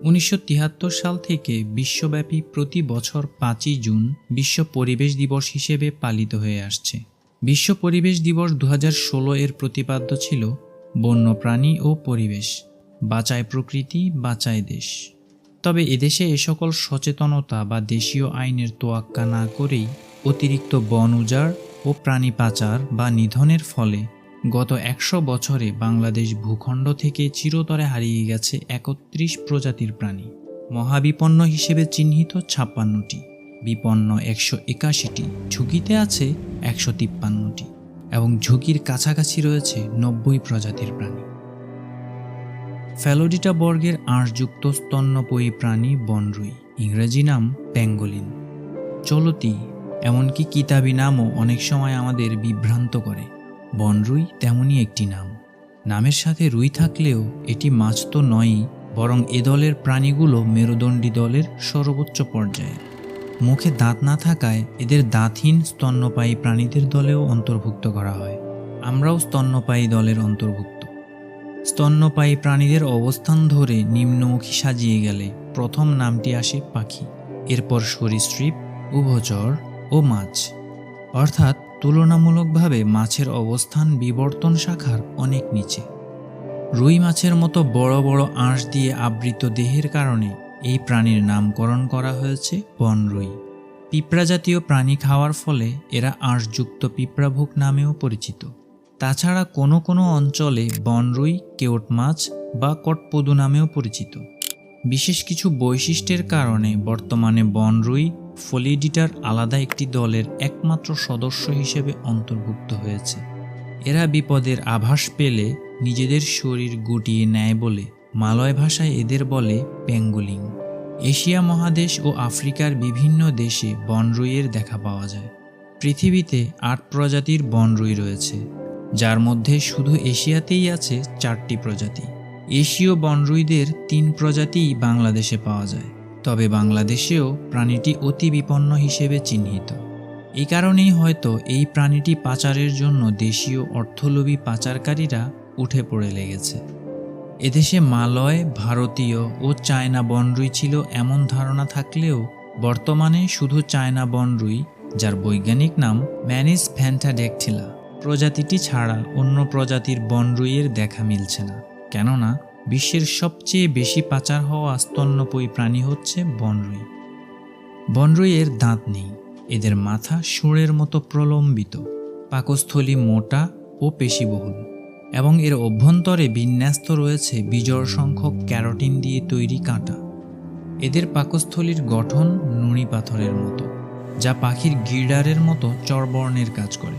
উনিশশো তিয়াত্তর সাল থেকে বিশ্বব্যাপী প্রতি বছর পাঁচই জুন বিশ্ব পরিবেশ দিবস হিসেবে পালিত হয়ে আসছে। বিশ্ব পরিবেশ দিবস দু হাজার ষোলো এর প্রতিপাদ্য ছিল বন্যপ্রাণী ও পরিবেশ, বাঁচায় প্রকৃতি, বাঁচায় দেশ। তবে এদেশে এ সকল সচেতনতা বা দেশীয় আইনের তোয়াক্কা না করেই অতিরিক্ত বন উজাড় ও প্রাণী পাচার বা নিধনের ফলে গত একশো বছরে বাংলাদেশ ভূখণ্ড থেকে চিরতরে হারিয়ে গেছে একত্রিশ প্রজাতির প্রাণী। মহাবিপন্ন হিসেবে চিহ্নিত ছাপ্পান্নটি। বিপন্ন একশো একাশিটি, ঝুঁকিতে আছে একশো তিপ্পান্নটি এবং ঝুঁকির কাছাকাছি রয়েছে নব্বই প্রজাতির প্রাণী। ফ্যালোডিটা বর্গের আঁশযুক্ত স্তন্যপয়ী প্রাণী বনরুই, ইংরেজি নাম প্যাঙ্গোলিন চলতি, এমনকি কিতাবি নামও অনেক সময় আমাদের বিভ্রান্ত করে। বনরুই তেমনই একটি নাম। নামের সাথে রুই থাকলেও এটি মাছ তো নয়ই, বরং এ দলের প্রাণীগুলো মেরুদণ্ডী দলের সর্বোচ্চ পর্যায়ে। মুখে দাঁত না থাকায় এদের দাঁতহীন স্তন্যপায়ী প্রাণীদের দলেও অন্তর্ভুক্ত করা হয়। আমরাও স্তন্যপায়ী দলের অন্তর্ভুক্ত। স্তন্যপায়ী প্রাণীদের অবস্থান ধরে নিম্নমুখী সাজিয়ে গেলে প্রথম নামটি আসে পাখি। এরপর সরীসৃপ, উভচর ও মাছ। অর্থাৎ তুলনামূলকভাবে মাছের অবস্থান বিবর্তন শাখার অনেক নিচে। রুই মাছের মতো বড় বড় আঁশ দিয়ে আবৃত দেহের কারণে এই প্রাণীর নামকরণ করা হয়েছে বনরুই পিঁপড়া জাতীয় প্রাণী খাওয়ার ফলে এরা আঁশযুক্ত পিঁপড়াভুক নামেও পরিচিত। তাছাড়া কোনো কোনো অঞ্চলে বনরুই কেওট মাছ বা কটপদু নামেও পরিচিত। বিশেষ কিছু বৈশিষ্ট্যের কারণে বর্তমানে বনরুই ফলিডিটার আলাদা একটি দলের একমাত্র সদস্য হিসেবে অন্তর্ভুক্ত হয়েছে। এরা বিপদের আভাস পেলে নিজেদের শরীর গুটিয়ে নেয় বলে মালয় ভাষায় এদের বলে পেঙ্গুলিং এশিয়া মহাদেশ ও আফ্রিকার বিভিন্ন দেশে বনরুইয়ের দেখা পাওয়া যায়। পৃথিবীতে আট প্রজাতির বনরুই রয়েছে, যার মধ্যে শুধু এশিয়াতেই আছে চারটি প্রজাতি। এশীয় বনরুইদের তিন প্রজাতিই বাংলাদেশে পাওয়া যায়। তবে বাংলাদেশেও প্রাণীটি অতি বিপন্ন হিসেবে চিহ্নিত। এই কারণেই হয়তো এই প্রাণীটি পাচারের জন্য দেশীয় অর্থলোভী পাচারকারীরা উঠে পড়ে লেগেছে। এদেশে মালয়, ভারতীয় ও চায়না বনরুই ছিল এমন ধারণা থাকলেও বর্তমানে শুধু চায়না বনরুই যার বৈজ্ঞানিক নাম ম্যানিস ফ্যান্টাডেকটিলা প্রজাতিটি ছাড়া অন্য প্রজাতির বনরুইয়ের দেখা মিলছে না। কেননা বিশ্বের সবচেয়ে বেশি পাচার হওয়া স্তন্যপয়ী প্রাণী হচ্ছে বনরুই। বনরুইয়ের দাঁত নেই, এদের মাথা সুরের মতো প্রলম্বিত, পাকস্থলী মোটা ও পেশিবহুল, এবং এর অভ্যন্তরে বিন্যস্ত রয়েছে বিজড় সংখ্যক ক্যারোটিন দিয়ে তৈরি কাঁটা। এদের পাকস্থলীর গঠন নুনি পাথরের মতো, যা পাখির গির্ডারের মতো চরবর্ণের কাজ করে।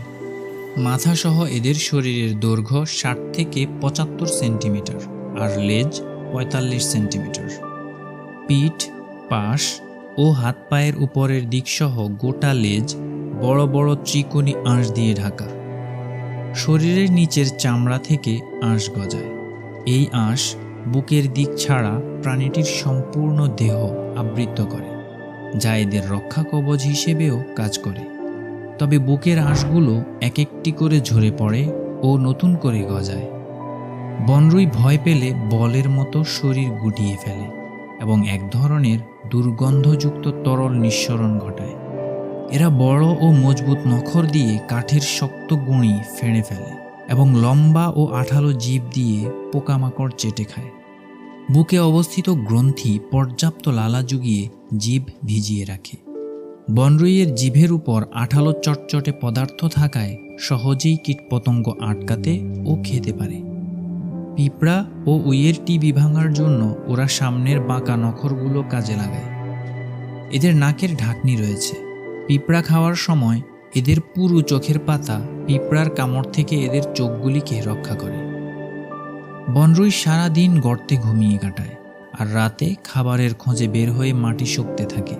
মাথাসহ এদের শরীরের দৈর্ঘ্য ষাট থেকে পঁচাত্তর সেন্টিমিটার। আর লেজ পঁয়তাল্লিশ সেন্টিমিটার। পিঠ, পাশ ও হাত পায়ের উপরের দিকসহ গোটা লেজ বড় বড় চিকনি আঁশ দিয়ে ঢাকা। শরীরের নিচের চামড়া থেকে আঁশ গজায়। এই আঁশ বুকের দিক ছাড়া প্রাণীটির সম্পূর্ণ দেহ আবৃত করে, যা এদের রক্ষা কবচ হিসেবেও কাজ করে। তবে বুকের আঁশগুলো এক একটি করে ঝরে পড়ে ও নতুন করে গজায়। বনরুই ভয় পেলে বলের মতো শরীর গুটিয়ে ফেলে এবং এক ধরনের দুর্গন্ধযুক্ত তরল নিঃসরণ ঘটায়। এরা বড় ও মজবুত নখর দিয়ে কাঠের শক্ত গুঁড়ি ফেড়ে ফেলে এবং লম্বা ও আঠালো জীব দিয়ে পোকামাকড় চেটে খায়। বুকে অবস্থিত গ্রন্থি পর্যাপ্ত লালা জুগিয়ে জীব ভিজিয়ে রাখে। বনরুইয়ের জিভের উপর আঠালো চটচটে পদার্থ থাকায় সহজেই কীটপতঙ্গ আটকাতে ও খেতে পারে। পিঁপড়া ও উইয়ের টিবি ভাঙার জন্য ওরা সামনের বাঁকা নখরগুলো কাজে লাগায়। এদের নাকের ঢাকনি রয়েছে। পিঁপড়া খাওয়ার সময় এদের পুরু চোখের পাতা পিঁপড়ার কামড় থেকে এদের চোখগুলিকে রক্ষা করে। বনরুই সারা দিন গর্তে ঘুমিয়ে কাটায় আর রাতে খাবারের খোঁজে বের হয়ে মাটি শুকতে থাকে।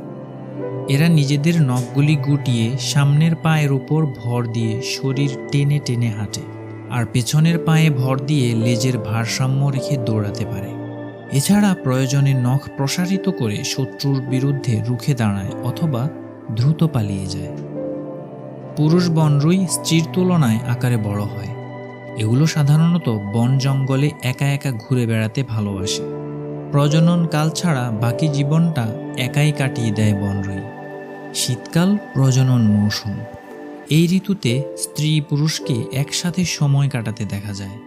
এরা নিজেদের নখগুলি গুটিয়ে সামনের পায়ের উপর ভর দিয়ে শরীর টেনে টেনে হাঁটে। আর পেছনের পায়ে ভর দিয়ে লেজের ভারসাম্য রেখে দৌড়াতে পারে। এছাড়া প্রয়োজনে নখ প্রসারিত করে শত্রুর বিরুদ্ধে রুখে দাঁড়ায় অথবা দ্রুত পালিয়ে যায়। পুরুষ বনরুই স্ত্রীর তুলনায় আকারে বড় হয়। এগুলো সাধারণত বন জঙ্গলে একা একা ঘুরে বেড়াতে ভালোবাসে। প্রজননকাল ছাড়া বাকি জীবনটা একাই কাটিয়ে দেয় বনরুই। শীতকাল প্রজনন মৌসুম। এই ঋতুতে স্ত্রী পুরুষকে একসাথে সময় কাটাতে দেখা যায়।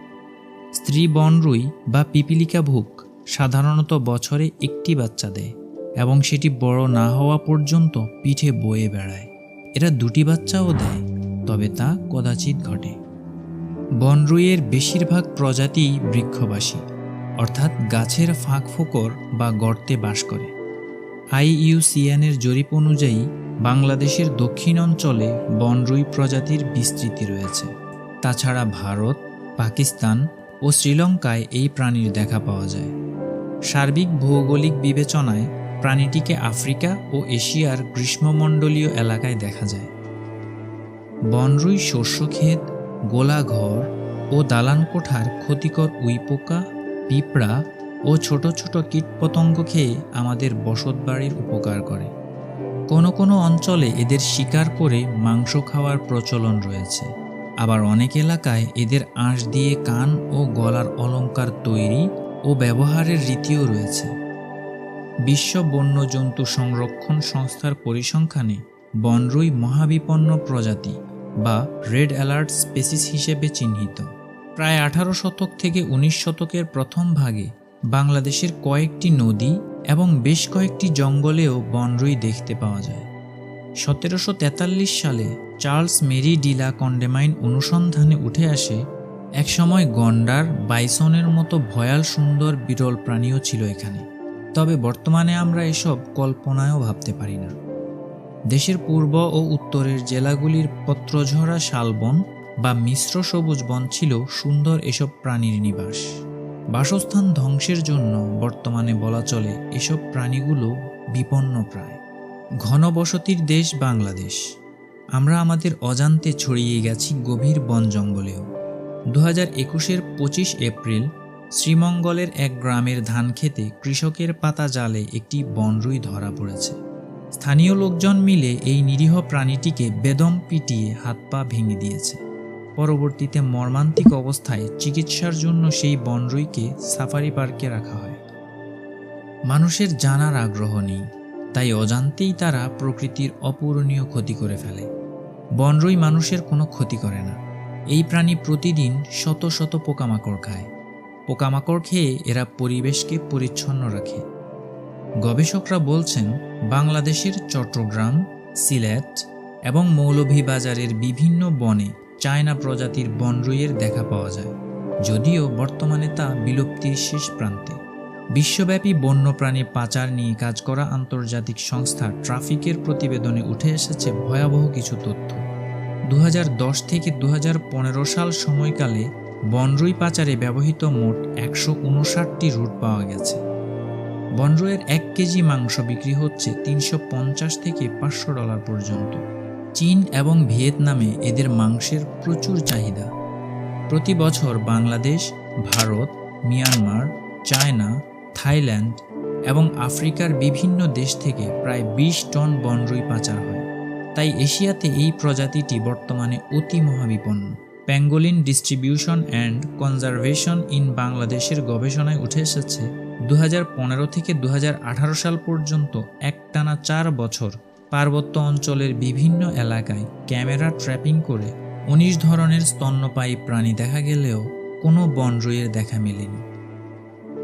স্ত্রী বনরুই বা পিপিলিকা ভুক সাধারণত বছরে একটি বাচ্চা দেয় এবং সেটি বড় না হওয়া পর্যন্ত পিঠে বয়ে বেড়ায়। এরা দুটি বাচ্চাও দেয়, তবে তা কদাচিৎ ঘটে। বনরুইয়ের বেশিরভাগ প্রজাতিই বৃক্ষবাসী, অর্থাৎ গাছের ফাঁক ফোকর বা গর্তে বাস করে। আইইউসিএনের জরিপ অনুযায়ী বাংলাদেশের দক্ষিণ অঞ্চলে বনরুই প্রজাতির বিস্তৃতি রয়েছে। তাছাড়া ভারত, পাকিস্তান ও শ্রীলঙ্কায় এই প্রাণীর দেখা পাওয়া যায়। সার্বিক ভৌগোলিক বিবেচনায় প্রাণীটিকে আফ্রিকা ও এশিয়ার গ্রীষ্মমণ্ডলীয় এলাকায় দেখা যায়। বনরুই শস্যক্ষেত গোলাঘর ও দালান কোঠার ক্ষতিকর উইপোকা পিঁপড়া ও ছোট ছোট কীটপতঙ্গ খেয়ে আমাদের বসতবাড়ির উপকার করে। কোনো কোনো অঞ্চলে এদের শিকার করে মাংস খাওয়ার প্রচলন রয়েছে। আবার অনেক এলাকায় এদের আঁশ দিয়ে কান ও গলার অলঙ্কার তৈরি ও ব্যবহারের রীতিও রয়েছে। বিশ্ব বন্যজন্তু সংরক্ষণ সংস্থার পরিসংখ্যানে বনরুই মহাবিপন্ন প্রজাতি বা রেড অ্যালার্ট স্পেসিস হিসেবে চিহ্নিত। প্রায় আঠারো শতক থেকে উনিশ শতকের প্রথম ভাগে বাংলাদেশের কয়েকটি নদী এবং বেশ কয়েকটি জঙ্গলেও বনরুই দেখতে পাওয়া যায়। সতেরোশো তেতাল্লিশ সালে চার্লস মেরি ডিলা কন্ডেমাইন অনুসন্ধানে উঠে আসে, একসময় গন্ডার বাইসনের মতো ভয়াল সুন্দর বিরল প্রাণীও ছিল এখানে। তবে বর্তমানে আমরা এসব কল্পনায়ও ভাবতে পারি না। দেশের পূর্ব ও উত্তরের জেলাগুলির পত্রঝরা শালবন বা মিশ্র সবুজ বন ছিল সুন্দর এসব প্রাণীর নিবাস। বাসস্থান ধ্বংসের জন্য বর্তমানে বলা চলে এসব প্রাণীগুলো বিপন্ন প্রায় ঘনবসতির দেশ বাংলাদেশ। আমরা আমাদের অজান্তে ছড়িয়ে গেছি গভীর বন জঙ্গলেও। দু হাজার একুশের পঁচিশ এপ্রিল শ্রীমঙ্গলের এক গ্রামের ধান খেতে কৃষকের পাতা জালে একটি বনরুই ধরা পড়েছে। স্থানীয় লোকজন মিলে এই নিরীহ প্রাণীটিকে বেদম পিটিয়ে হাত পা ভেঙে দিয়েছে। পরবর্তীতে মর্মান্তিক অবস্থায় চিকিৎসার জন্য সেই বনরুইকে সাফারি পার্কে রাখা হয়। মানুষের জানার আগ্রহ নেই, তাই অজান্তেই তারা প্রকৃতির অপূরণীয় ক্ষতি করে ফেলে। বনরুই মানুষের কোনো ক্ষতি করে না। এই প্রাণী প্রতিদিন শত শত পোকামাকড় খায়। পোকামাকড় খেয়ে এরা পরিবেশকে পরিচ্ছন্ন রাখে। গবেষকরা বলছেন, বাংলাদেশের চট্টগ্রাম, সিলেট এবং মৌলভীবাজারের বিভিন্ন বনে চায়না প্রজাতির বনরুইয়ের দেখা পাওয়া যায়, যদিও বর্তমানে তা বিলুপ্তির শেষ প্রান্তে। বিশ্বব্যাপী বন্যপ্রাণী পাচার নিয়ে কাজ করা আন্তর্জাতিক সংস্থা ট্রাফিকের প্রতিবেদনে উঠে এসেছে ভয়াবহ কিছু তথ্য। দু হাজার দশ থেকে দু হাজার পনেরো সাল সময়কালে বনরুই পাচারে ব্যবহৃত মোট একশো উনষাটটি রুট পাওয়া গেছে। বনরুইয়ের এক কেজি মাংস বিক্রি হচ্ছে তিনশো পঞ্চাশ থেকে পাঁচশো ডলার পর্যন্ত। চীন এবং ভিয়েতনামে এদের মাংসের প্রচুর চাহিদা। প্রতি বছর Bangladesh, Bharat, Myanmar, China, Thailand এবং আফ্রিকার বিভিন্ন দেশ থেকে প্রায় বিশ টন বনরুই পাচার হয়। তাই এশিয়াতে এই প্রজাতিটি বর্তমানে অতি মহাবিপন্ন। Pangolin distribution and conservation in বাংলাদেশের গবেষণায় উঠে এসেছে দু হাজার পনেরো থেকে দু হাজার আঠারো সাল পর্যন্ত একটানা চার বছর পার্বত্য অঞ্চলের বিভিন্ন এলাকায় ক্যামেরা ট্র্যাপিং করে উনিশ ধরনের স্তন্যপায়ী প্রাণী দেখা গেলেও কোনো বনরুইয়ের দেখা মেলেনি।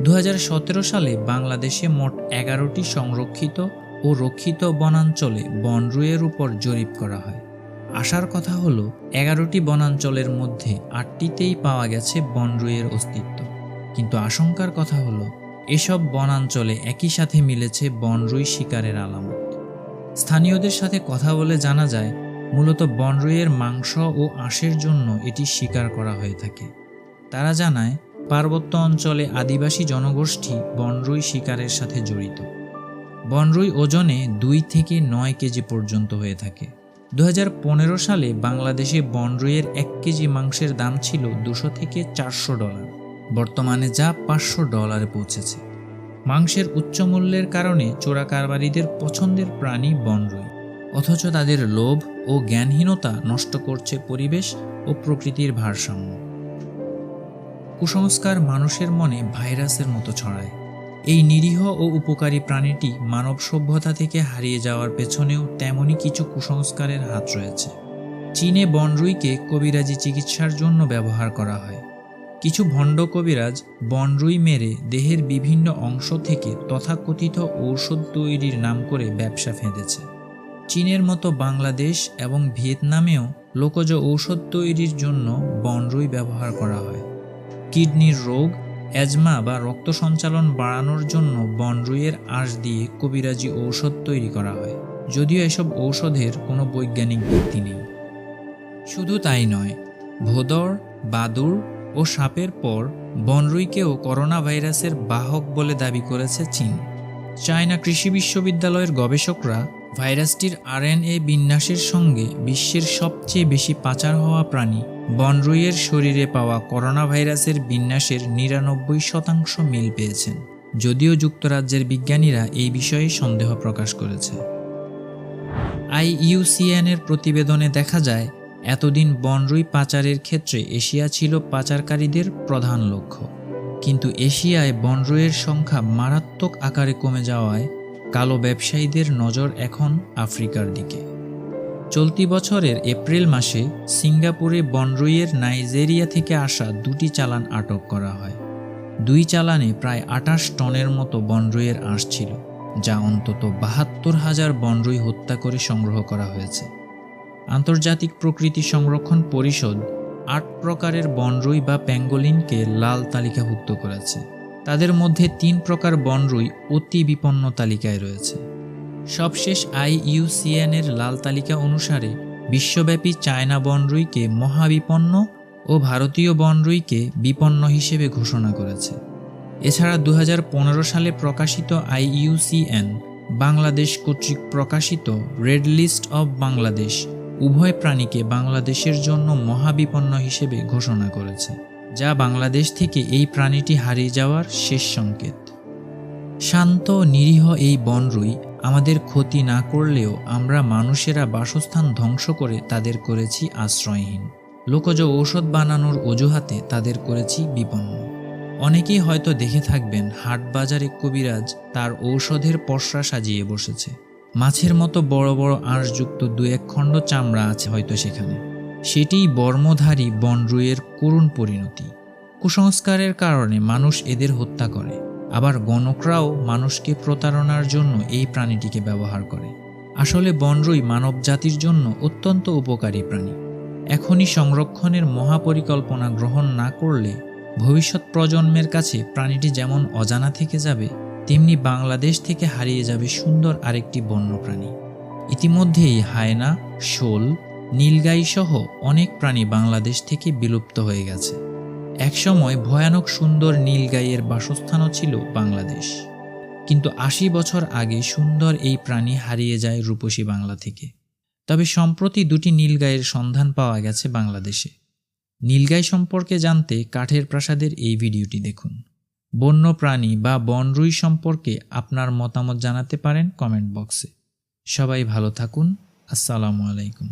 দু হাজার সতেরো সালে বাংলাদেশে মোট এগারোটি সংরক্ষিত ও রক্ষিত বনাঞ্চলে বনরুইয়ের উপর জরিপ করা হয়। আসার কথা হলো, এগারোটি বনাঞ্চলের মধ্যে আটটিতেই পাওয়া গেছে বনরুইয়ের অস্তিত্ব। কিন্তু আশঙ্কার কথা হলো, এসব বনাঞ্চলে একই সাথে মিলেছে বনরুই শিকারের আলামত। স্থানীয়দের সাথে কথা বলে জানা যায়, মূলত বনরুইয়ের মাংস ও আঁশের জন্য এটি শিকার করা হয়ে থাকে। তারা জানায়, পার্বত্য অঞ্চলে আদিবাসী জনগোষ্ঠী বনরুই শিকারের সাথে জড়িত। বনরুই ওজনে দুই থেকে নয় কেজি পর্যন্ত হয়ে থাকে। দু হাজার পনেরো সালে বাংলাদেশে বনরুইয়ের এক কেজি মাংসের দাম ছিল দুশো থেকে চারশো ডলার। বর্তমানে যা পাঁচশো ডলারে পৌঁছেছে। মাংসের উচ্চ মূল্যের কারণে চোরা কারবারিদের পছন্দের প্রাণী বনরুই। অথচ তাদের লোভ ও জ্ঞানহীনতা নষ্ট করছে পরিবেশ ও প্রকৃতির ভারসাম্য। কুসংস্কার মানুষের মনে ভাইরাসের মতো ছড়ায়। এই নিরীহ ও উপকারী প্রাণীটি মানব সভ্যতা থেকে হারিয়ে যাওয়ার পেছনেও তেমনই কিছু কুসংস্কারের হাত রয়েছে। চীনে বনরুইকে কবিরাজি চিকিৎসার জন্য ব্যবহার করা হয়। কিছু ভণ্ড কবিরাজ বনরুই মেরে দেহের বিভিন্ন অংশ থেকে তথাকথিত ঔষধ তৈরির নাম করে ব্যবসা ফেঁদেছে। চীনের মতো বাংলাদেশ এবং ভিয়েতনামেও লোকজ ঔষধ তৈরির জন্য বনরুই ব্যবহার করা হয়। কিডনির রোগ, অ্যাজমা বা রক্ত সঞ্চালন বাড়ানোর জন্য বনরুইয়ের আঁশ দিয়ে কবিরাজি ঔষধ তৈরি করা হয়। যদিও এসব ঔষধের কোনো বৈজ্ঞানিক ভিত্তি নেই। শুধু তাই নয়, ভোদর, বাদুর ও সাপের পর বনরুইকেও করোনা ভাইরাসের বাহক বলে দাবি করেছে চীন। চায়না কৃষি বিশ্ববিদ্যালয়ের গবেষকরা ভাইরাসটির আরএনএ বিন্যাসের সঙ্গে বিশ্বের সবচেয়ে বেশি পাচার হওয়া প্রাণী বনরুইয়ের শরীরে পাওয়া করোনা ভাইরাসের বিন্যাসের নিরানব্বই শতাংশ মিল পেয়েছেন, যদিও যুক্তরাজ্যের বিজ্ঞানীরা এই বিষয়ে সন্দেহ প্রকাশ করেছে। আইইউসিএন এর প্রতিবেদনে দেখা যায় এতদিন বনরুই পাচারের ক্ষেত্রে এশিয়া ছিল পাচারকারীদের প্রধান লক্ষ্য। কিন্তু এশিয়ায় বনরুইয়ের সংখ্যা মারাত্মক আকারে কমে যাওয়ায় কালো ব্যবসায়ীদের নজর এখন আফ্রিকার দিকে। চলতি বছরের এপ্রিল মাসে সিঙ্গাপুরে বনরুইয়ের নাইজেরিয়া থেকে আসা দুটি চালান আটক করা হয়। দুই চালানে প্রায় আটাশ টনের মতো বনরুইয়ের আঁশ ছিল, যা অন্তত বাহাত্তর হাজার বনরুই হত্যা করে সংগ্রহ করা হয়েছে। আন্তর্জাতিক প্রকৃতি সংরক্ষণ পরিষদ আট প্রকারের বনরুই বা প্যাঙ্গোলিনকে লাল তালিকাভুক্ত করেছে। তাদের মধ্যে তিন প্রকার বনরুই অতি বিপন্ন তালিকায় রয়েছে। সবশেষ আইইউসিএন এর লাল তালিকা অনুসারে বিশ্বব্যাপী চায়না বনরুইকে মহাবিপন্ন ও ভারতীয় বনরুইকে বিপন্ন হিসেবে ঘোষণা করেছে। এছাড়া দু হাজার পনেরো সালে প্রকাশিত আইইউসিএন বাংলাদেশ কর্তৃক প্রকাশিত রেড লিস্ট অব বাংলাদেশ উভয় প্রাণীকে বাংলাদেশের জন্য মহাবিপন্ন হিসেবে ঘোষণা করেছে, যা বাংলাদেশ থেকে এই প্রাণীটি হারিয়ে যাওয়ার শেষ সংকেত। শান্ত, নিরীহ এই বনরুই আমাদের ক্ষতি না করলেও আমরা মানুষেরা বাসস্থান ধ্বংস করে তাদের করেছি আশ্রয়হীন। লোকজ ঔষধ বানানোর অজুহাতে তাদের করেছি বিপন্ন। অনেকেই হয়তো দেখে থাকবেন হাট বাজারে কবিরাজ তার ঔষধের পসরা সাজিয়ে বসেছে। মাছের মতো বড় বড় আঁশযুক্ত দু এক খণ্ড চামড়া আছে হয়তো সেখানে। সেটিই বর্মধারী বনরুইয়ের করুণ পরিণতি। কুসংস্কারের কারণে মানুষ এদের হত্যা করে। আবার গণকরাও মানুষকে প্রতারণার জন্য এই প্রাণীটিকে ব্যবহার করে। আসলে বনরুই মানব জাতির জন্য অত্যন্ত উপকারী প্রাণী। এখনই সংরক্ষণের মহাপরিকল্পনা গ্রহণ না করলে ভবিষ্যৎ প্রজন্মের কাছে প্রাণীটি যেমন অজানা থেকে যাবে তেমনি বাংলাদেশ থেকে হারিয়ে যাবে সুন্দর আরেকটি বন্যপ্রাণী। ইতিমধ্যেই হায়না, শোল, নীলগাই সহ অনেক প্রাণী বাংলাদেশ থেকে বিলুপ্ত হয়ে গেছে। একসময় ভয়ানক সুন্দর নীলগাইয়ের বাসস্থানও ছিল বাংলাদেশ। কিন্তু আশি বছর আগে সুন্দর এই প্রাণী হারিয়ে যায় রূপসী বাংলা থেকে। তবে সম্প্রতি দুটি নীলগাইয়ের সন্ধান পাওয়া গেছে বাংলাদেশে। নীলগাই সম্পর্কে জানতে কাঠের প্রাসাদের এই ভিডিওটি দেখুন। বন্য প্রাণী বা বনরুই সম্পর্কে আপনার মতামত জানাতে পারেন কমেন্ট বক্সে। সবাই ভালো থাকুন। আসসালামু আলাইকুম।